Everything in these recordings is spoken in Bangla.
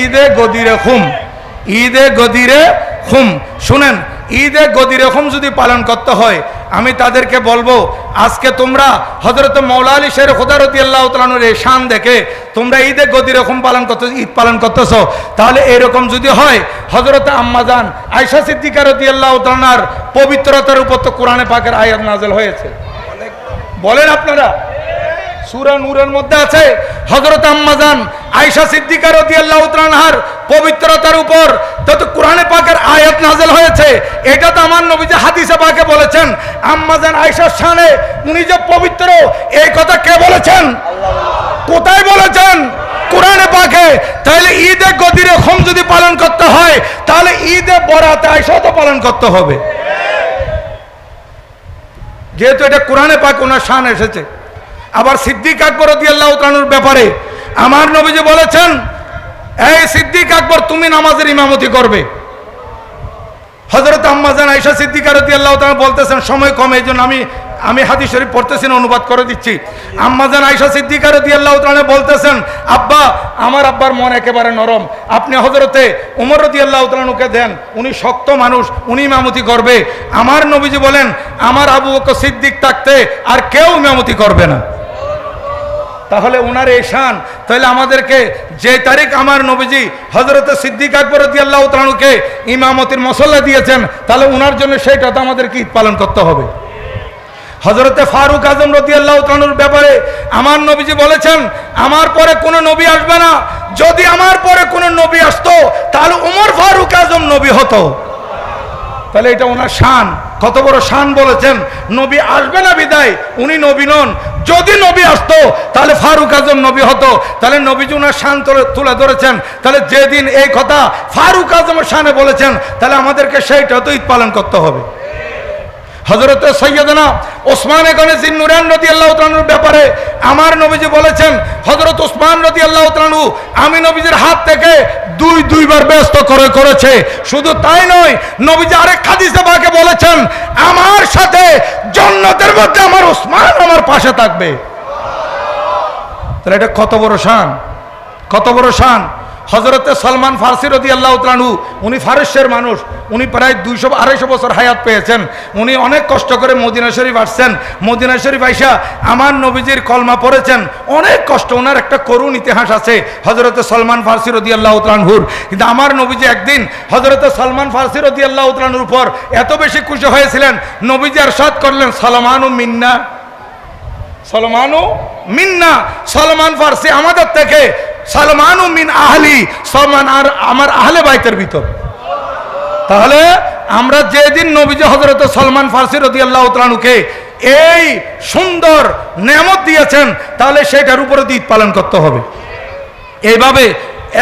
ঈদে গদিরে খুম ঈদে গদিরে হুম। শুনেন, ঈদে গদিরে খুম যদি পালন করতে হয়, আমি তাদেরকে বলব, আজকে তোমরা হজরত মৌলা আলী শের খোদারতি আল্লাহ তালানুর এই শান দেখে তোমরা ঈদে গদি রকম পালন করতে, ঈদ পালন করতেছ। তাহলে এরকম যদি হয় হজরত আম্মাজান আয়সা সিদ্দিকা রতি আল্লাহ তালার পবিত্রতার উপর তো কোরআনে পাকের আয়াত নাজেল হয়েছে। বলেন আপনারা। সুরা নূরের মধ্যে আছে হজরত আম্মাজান আয়সা সিদ্দিকা রাদিয়াল্লাহু তাআলার পবিত্রতার উপর তত কোরআনে পাকের আয়াত নাযিল হয়েছে, এটা তো আমার নবী যে হাদিসে পাকে বলেছেন। আম্মাজান আয়সার শানে উনি যে পবিত্র, এই কথা কে বলেছেন? কোথায় বলেছেন? কোরআনে পাকে। তাহলে ঈদে গদিরে খম যদি পালন করতে হয়, তাহলে ঈদে বরাতে আয়সা তো পালন করতে হবে। যেহেতু এটা কোরআনে পাক, ওনার শান এসেছে। আবার সিদ্দিক আকবর আল্লাহ তানুর ব্যাপারে আমার নবীজি বলেছেন, এই সিদ্দিক আকবর, তুমি নামাজের ইমামতি করবে। হজরত আম্মাজান আইসা সিদ্দিকা রতি আল্লাহ বলতেছেন, সময় কম এই জন্য আমি আমি হাদিস শরীফ পড়তেছি না, অনুবাদ করে দিচ্ছি। আম্মাজান আইসা সিদ্দিকা রতি আল্লাহ তাআলা বলতেছেন, আব্বা, আমার আব্বার মন একেবারে নরম। আপনি হজরতে উমর রতি আল্লাহ তালুকে দেন, উনি শক্ত মানুষ, উনি ইমামতি করবে। আমার নবীজি বলেন, আমার আবু সিদ্দিক থাকতে আর কেউ ইমামতি করবে না। তাহলে ওনার এই শান। তাহলে আমাদেরকে যে তারিখ আমার নবীজি হজরত সিদ্দিক আকবর আল্লাহ তালুকে ইমামতির মশলা দিয়েছেন, তাহলে ওনার জন্য সেইটা তো আমাদেরকে ঈদ পালন করতে হবে। হজরতে ফারুক আজম রতি আল্লাহ তানুর ব্যাপারে আমার নবীজি বলেছেন, আমার পরে কোনো নবী আসবে না। যদি আমার পরে কোনো নবী আসতো, তাহলে উমর ফারুক আজম নবী হতো। তাহলে এটা ওনার শান। কত বড় শান বলেছেন, নবী আসবে না বিদায়, উনি নবী নন। যদি নবী আসতো আজম নবী হতো, তাহলে নবীজি ওনার শান তুলে ধরেছেন। তাহলে যেদিন এই কথা ফারুক আজমের শানে বলেছেন, তাহলে আমাদেরকে সেইটা তো ঈদ পালন করতে হবে। হজরত সৈয়দনা ওসমান এখানে নুরান নদী আল্লাহ তালুর ব্যাপারে আমার নবীজি বলেছেন হজরত ওসমান নদী আল্লাহ তালু আমি নবীজির হাত থেকে দুই দুইবার ব্যস্ত করে করেছে। শুধু তাই নয়, নবীজি আরেক হাদিসে বাকে বলেছেন, আমার সাথে জন্নতের মধ্যে আমার ওসমান আমার পাশে থাকবে। তাহলে এটা কত বড় শান? কত বড় শান? হজরতে সলমান ফার্সি রদি আল্লাহ তালু উনি ফারস্যের মানুষ, উনি প্রায় দুইশো আড়াইশো বছর হায়াত পেয়েছেন। উনি অনেক কষ্ট করে মদিনা শরীফ আসছেন। মদিনা শরীফ আইসা আমার নবীজির কলমা পড়েছেন। অনেক কষ্ট, ওনার একটা করুণ ইতিহাস আছে হজরতে সলমান ফার্সি রদি আল্লাহ তালহুর কিন্তু আমার নবীজি একদিন হজরতে সলমান ফার্সি রদি আল্লাহ তালুর উপর এত বেশি খুশি হয়েছিলেন, নবীজি আর সাদ করলেন, সলমানু মিন্না। সলমানু মিন্না। সলমান ফার্সি আমাদের থেকে, সলমানু মিন আহলি, সলমান আর আমার আহলে বাইতের ভিতর। তাহলে আমরা যেদিন নবীজ হজরত সলমান ফার্সি রদি আল্লাহ এই সুন্দর নেমত দিয়েছেন, তাহলে সেটার উপরে ঈদ পালন করতে হবে। এইভাবে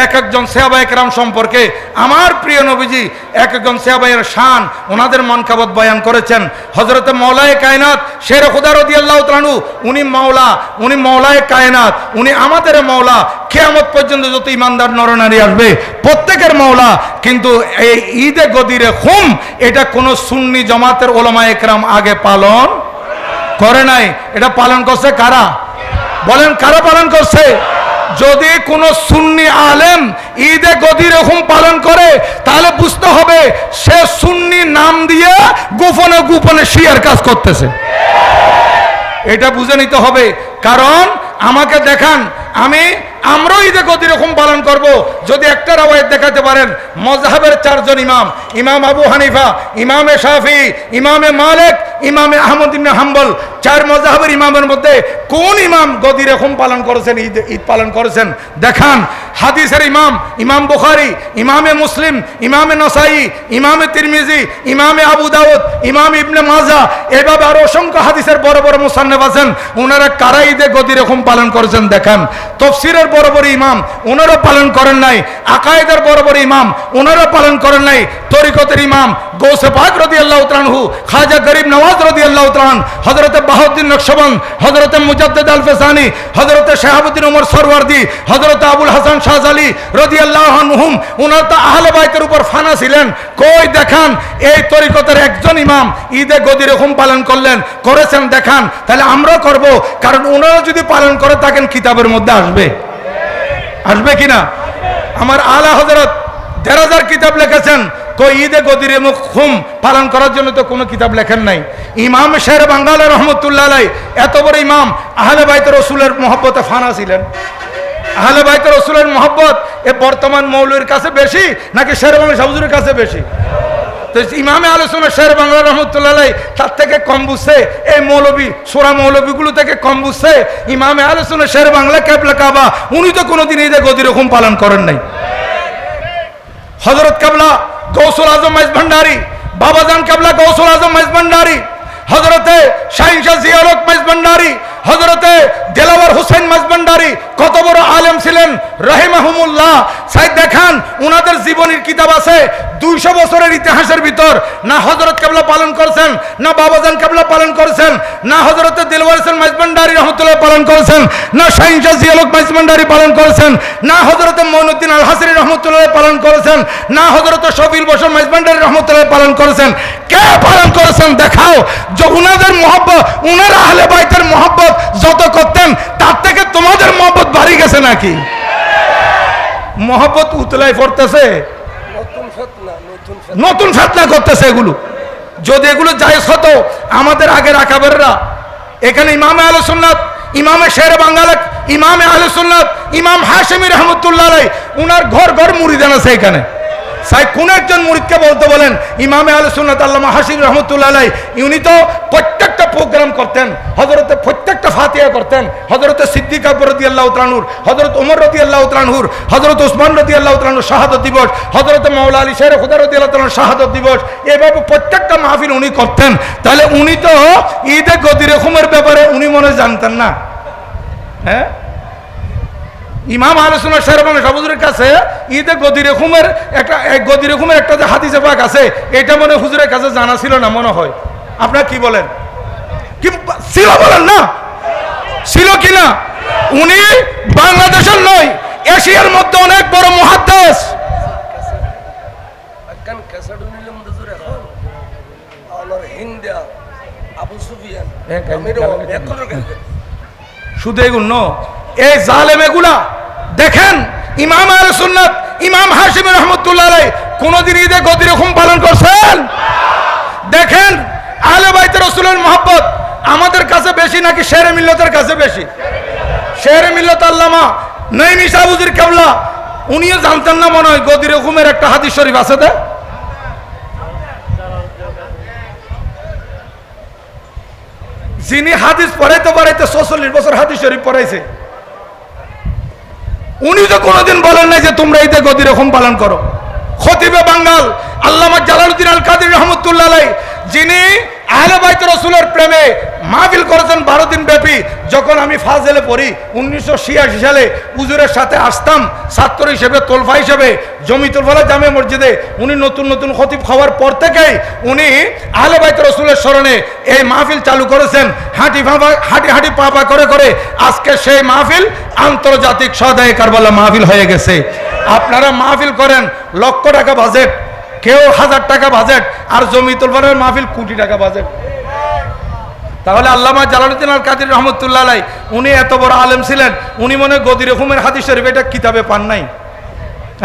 এক একজন সেহাবা একরাম সম্পর্কে আমার প্রিয় নবীজি এক একজন সেহাবাইয়ের শান ওনাদের মনকাবত বয়ান করেছেন। হজরতে মৌলায় কায়নাত শের খুদারদি আল্লাহ তালু উনি মৌলা উনি মৌলায় কায়নাত, উনি আমাদের মৌলা কেয়ামত পর্যন্ত যত ইমানদার নরনারী আসবে, প্রত্যেকের মৌলা কিন্তু এই ঈদে গদিরে হুম, এটা কোনো সুন্নি জমাতের ওলামা একরাম আগে পালন করে নাই। এটা পালন করছে কারা? বলেন, কারা পালন করছে? যদি কোনো সুন্নি আলেম ঈদে গদির রকম পালন করে, তাহলে বুঝতে হবে সে সুন্নি নাম দিয়ে গোপনে গোপনে শিয়ার কাজ করতেছে। এটা বুঝে নিতে হবে। কারণ আমাকে দেখান, আমি আমরাও ঈদে গদি রকম পালন করব, যদি একটা রাওয়ায়ত দেখাতে পারেন মজহাবের চারজন ইমাম ইমাম আবু হানিফা, ইমামে শাফি, ইমামে মালিক, ইমামে আহমদ ইবনে হাম্বল, চার মজাহাবের ইমামের মধ্যে কোন ইমাম গদি রকম পালন করেছেন, ঈদ ঈদ পালন করেছেন? দেখান, হাদিসের ইমাম ইমাম বুখারি, ইমামে মুসলিম, ইমামে নসাই, ইমামে তিরমিজি, ইমামে আবু দাউদ, ইমাম ইবনে মাজা, এভাবে আরও অসংখ্য হাদিসের বড় বড় মুসান্নেফ আছেন ওনারা কারা ঈদে গদি রকম পালন করেছেন? দেখান, তফসিরের বড় বড় ইমাম ওনারা পালন করেন নাই। আকায়েদের বড় বড় ইমাম ওনারা পালন করেন নাই। তরিকতের ইমাম, গৌসে পাক রদি আল্লাহ ত্রানহু খাজা গরিব নওয়াজ রদি আল্লাহ ত্রান হজরতে বাহুদ্দিন নকশবন্দ হজরতে মুজাদ্দেদ আল ফেসানি হজরতে শাহাবুদ্দিন উমর সরওয়ার্দি হজরতে আবুল হাসান শাহজালি রদি আল্লাহ হুম ওনার তো আহলে বাইতের উপর ফানা ছিলেন। কই দেখান, এই তরিকতের একজন ইমাম ঈদে গদি রকম পালন করলেন, করেছেন, দেখান। তাহলে আমরাও করব, কারণ ওনারা যদি পালন করে থাকেন, কিতাবের মধ্যে আসবে। আসবে কিনা? আমার আলা হজরত দেড় হাজার কিতাব লেখেছেন, তো ঈদে গদির মুখ খুম পালন করার জন্য তো কোনো কিতাব লেখেন নাই। ইমাম শের বাঙ্গাল রহমতুল্লাহ আলাই, এত বড় ইমাম, আহলে বাইত রসুলের মহব্বতে ফানা ছিলেন। আহলে বাইত রসুলের মহব্বত এ বর্তমান মৌলুর কাছে বেশি, নাকি শের বাংলা কাছে বেশি? তো ইমামে আলোচনা শের বাংলা রহমতুল্লাহ তার থেকে কম বুঝছে। এই মৌলবী, সোরা মৌলবীগুলো থেকে কম বুঝছে। ইমামে আলোচনা শের বাংলা ক্যাবলা কাবা, উনি তো কোনোদিন ঈদে গদি রকম পালন করেন নাই। হজরত কাবলা গৌসুল আজম মাইজ ভান্ডারি বাবাজান কাবলা গৌসুল আজম মাইজ ভান্ডারি হজরতে শাহিনশাহ জিয়ারক মাইজ ভান্ডারি হজরতে দেলাওয়ার হুসেন মাইজ ভান্ডারি কত বড় আলেম ছিলেন, রহিমাহুমুল্লাহ। সাইদ দেখান, উনাদের জীবনীর কিতাব আছে, দুইশো বছরের ইতিহাসের ভিতর। না হজরত কাবলা পালন করেছেন, না বাবাজান কাবলা পালন করেছেন, না হজরতে দিলওয়ার হোসেন মাইজ ভান্ডারি রহমতুল্লাহ পালন করেছেন, না শাহিনশাহ জিয়ালক মাইজ ভান্ডারি পালন করেছেন, না হজরতে মইনুদ্দিন আল হাসিনী রহমতুল্লাহ পালন করেছেন, না হজরত শফিল বসর মাইজবান্ডারি রহমতুল্লাহ পালন করেছেন। কে পালন করেছেন দেখাও যে উনাদের মহব্বত, উনার আহলে মহব্বত যত করতেন তার থেকে তোমাদের মহব্বত বাড়ি গেছে নাকি? মহব্বত উতলাই পড়তেছে? নতুন ফেতনা করতেছে এগুলো। যদি এগুলো জায়েজ হতো আমাদের আগের আকাবেররা এখানে ইমামে আলো সুন্নাত ইমামে শের বাঙ্গাল ইমামে আলো সুন্নাত ইমাম হাশেমি রহমতুল্লাহ উনার ঘর ঘর মুড়িদান আছে এখানে। সাই কোন একজন মুরিদকে বলতে বলেন, ইমামে আলো সুন্নাত আল্লামা হাসিম রহমতুল্লাহ আলাই উনি তো প্রত্যেকটা প্রোগ্রাম করতেন হজরতে প্রত্যেকটা ফাতিয়া করতেন হজরতে সিদ্দিক আকবর আল্লাহ ত্রানুর হজরত উমর রদি আল্লাহ ত্রানহুর হজরত উসমান রদি আল্লাহ ত্রানুর শাহাদত দিবস হজরত মাওলা আলী শের খুদা রদি আল্লাহ ত্রানুর শাহাদত দিবস, এভাবে প্রত্যেকটা মাহফিল উনি করতেন। তাহলে উনি তো ঈদে গদি রকমের ব্যাপারে উনি মনে জানতেন না। হ্যাঁ? ইমাম আলোচনা শেরবাংলা সাবুজুরের কাছে ঈদে গদি রকমের একটা এক গদি রকমের একটা যে হাদিসে পাক আছে এটা মনে হুজুরের কাছে জানা ছিল না মনে হয়। আপনার কি বলেন? কি ছিল বলেন না? ছিল কি না? উনি বাংলাদেশের নয় এশিয়ার মধ্যে অনেক বড় মহাদেশ গেছে শুধু এগুলো এই জালেম এগুলা দেখেন, ইমাম আল সুন্নাত, ইমাম হাসিম রহমতুল্লাহ আলাই কোনদিন ঈদে গদি রকম পালন করছেন? দেখেন আলে বাইতে রসুলের মহব্বত আমাদের কাছে বেশি নাকি শেরে মিল্লতের কাছে বেশি? শেরে মিল্লত আল্লামা নই মিসাবুজির কেবলা, উনিও জানতেন না মনে হয় গদি রকমের একটা হাদিস শরীফ আছে দে। যিনি হাদিস পড়াইতে পড়াইতে ছচল্লিশ বছর হাদিস শরীফ পড়াইছে উনি তো কোনোদিন বলেন নাই যে তোমরা ঈদে গদি রকম পালন করো। খতিবে বাঙ্গাল, আল্লামা জালালুদ্দিন আল কাদির রহমতুল্লাহ যিনি আহলে বাইত রসুলের প্রেমে মাহফিল করেছেন বারো দিন ব্যাপী। যখন আমি ফাজেলে পড়ি, উনিশশো ছিয়াশি সালে উজুরের সাথে আসতাম, ছাত্র হিসেবে, তোলফা হিসেবে জমি তোলফালা জামে মসজিদে। উনি নতুন নতুন খতিব খাওয়ার পর থেকেই উনি আহলে বাইত রসুলের স্মরণে এই মাহফিল চালু করেছেন। হাঁটি ফাঁপা, হাঁটি হাঁটি পা পা করে করে আজকে সেই মাহফিল আন্তর্জাতিক সদায় কারবালা মাহফিল হয়ে গেছে। আপনারা মাহফিল করেন, লক্ষ টাকা বাজেট। কেউ হাজার টাকা বাজেট আর জমি তোলফানের মাহফিল কোটি টাকা বাজেট তাহলে আল্লামা জালালুদ্দিন আল কাদির রহমতুল্লাহ আলাই, উনি এত বড় আলেম ছিলেন, উনি মনে হয় গদি রকমের হাদিস শরীফ এটা কিতাবে পান নাই।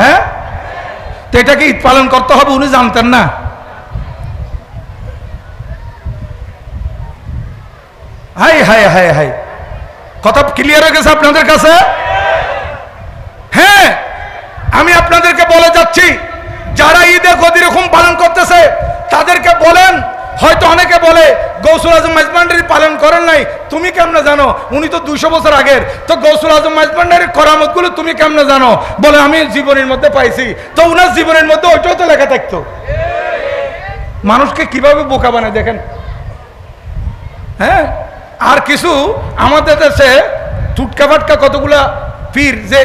হ্যাঁ? তো এটাকে ঈদ পালন করতে হবে উনি জানতেন না। Hi hi hi hi. কথা ক্লিয়ার হয়ে গেছে আপনাদের কাছে? হ্যাঁ? আমি আপনাদেরকে বলে যাচ্ছি যারা ঈদে গদি রকম পালন করতেছে, তাদেরকে বলেন, হয়তো অনেকে বলে, গৌসুল আজম মাইজমান্ডারি পালন করেন নাই, তুমি কেমনে জানো? উনি তো দুইশো বছর আগের। তো গৌসুল আজম মাইজমান্ডারির করামতগুলো তুমি কেমনে জানো? বলে, আমি জীবনের মধ্যে পাইছি। তো উনার জীবনের মধ্যে ওইটাও তো লেখা থাকতো। মানুষকে কীভাবে বোকা বানায় দেখেন? হ্যাঁ? আর কিছু, আমাদের দেশে টুটকা ফাটকা কতগুলা পীর, যে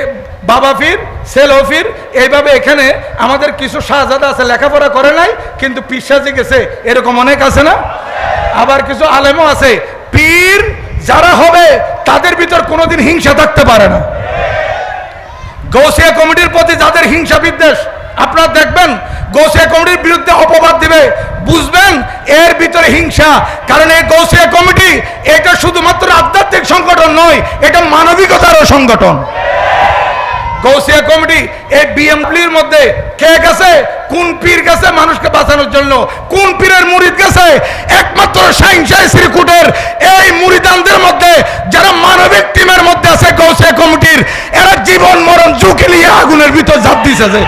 বাবা পীর সেল ফির, এইভাবে এখানে আমাদের কিছু শাহজাদা আছে, লেখাপড়া করে নাই, কিন্তু পীর সাজে গেছে, এরকম অনেক আছে না? আবার কিছু আলেমও আছে, পীর যারা হবে, তাদের ভিতর কোনোদিন হিংসা থাকতে পারে না। গৌসিয়া কমিটির প্রতি যাদের হিংসা বিদ্বেষ, আপনারা দেখবেন, গৌসিয়া কমিটির বিরুদ্ধে অপবাদ দিবে, বুঝবেন, এর ভিতরে হিংসা। কারণ এই গৌসিয়া কমিটি, এটা শুধুমাত্র আধ্যাত্মিক সংগঠন নয়, এটা মানবিকতারও সংগঠন। গৌসিয়া কমিটি, এই বিএমপির মধ্যে কে গেছে? কোন পীর গেছে মানুষকে বাঁচানোর জন্য? কোন পীরের মুরিদ গেছে? একমাত্র সাইন্সাই শ্রীকুটের এই মুরিদানদের মধ্যে, যারা মানবিক টিমের মধ্যে আছে গৌসিয়া কমিটির, এরা জীবন, মরণ, ঝুঁকি নিয়ে আগুনের ভিতর ঝাঁপ যে।